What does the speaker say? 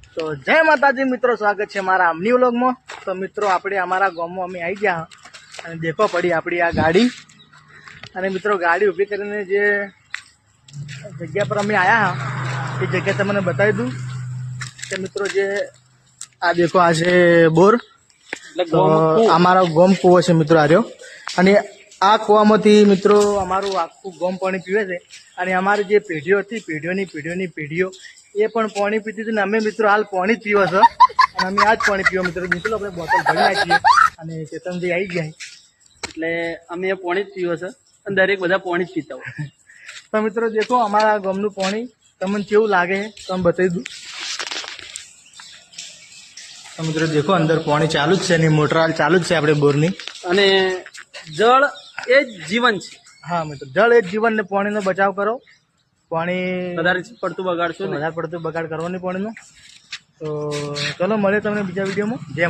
તો જય માતાજી મિત્રો સ્વાગત છે મારા આમની વ્લોગમાં તો મિત્રો આપણે અમારા ગામમાં અમે આવી ગયા અને દેખો પડી આપણી આ ગાડી. અને મિત્રો ગાડી ઊભી કરીને જે જગ્યા પર અમે આવ્યા એ જગ્યા તમને બતાવી દઉં. કે મિત્રો જે આ દેખો આ છે બોર. તો અમારો ગોમ કૂવો છે મિત્રો આર્યો અને આ કૂવામાંથી મિત્રો અમારું આખું ગમ પાણી પીવે છે. અને અમારી જે પેઢીઓ હતી પેઢીઓની પેઢીઓની પેઢીઓ એ પણ પાણી પીતી હતી ને અમે મિત્રો હાલ પાણી જ પીવો છો. અને અમે આ જ પાણી પીવો મિત્રો. મિત્રો આપણે બોટલ ભરી નાખીએ. અને ચેતનજી આવી ગયા. એટલે અમે પાણી જ પીવો છે. અને દરેક બધા પાણી જ પીતા હોય. તો મિત્રો દેખો અમારા ગમનું પાણી તમને કેવું લાગે છે? તમે બતાવી દઉં તો મિત્રો દેખો અંદર પાણી ચાલુ જ છે ને મોટર હાલ ચાલુ જ છે આપણે બોરની. અને જળ એ જ જીવન છે. હા મિત્રો. જળ એ જ જીવન ને પાણીનો બચાવ કરો. પાણી વધારે પડતું બગાડશો વધારે પડતું બગાડ કરવાની પાણીનો. તો ચલો મળે તમને બીજા વિડીયોમાં. જય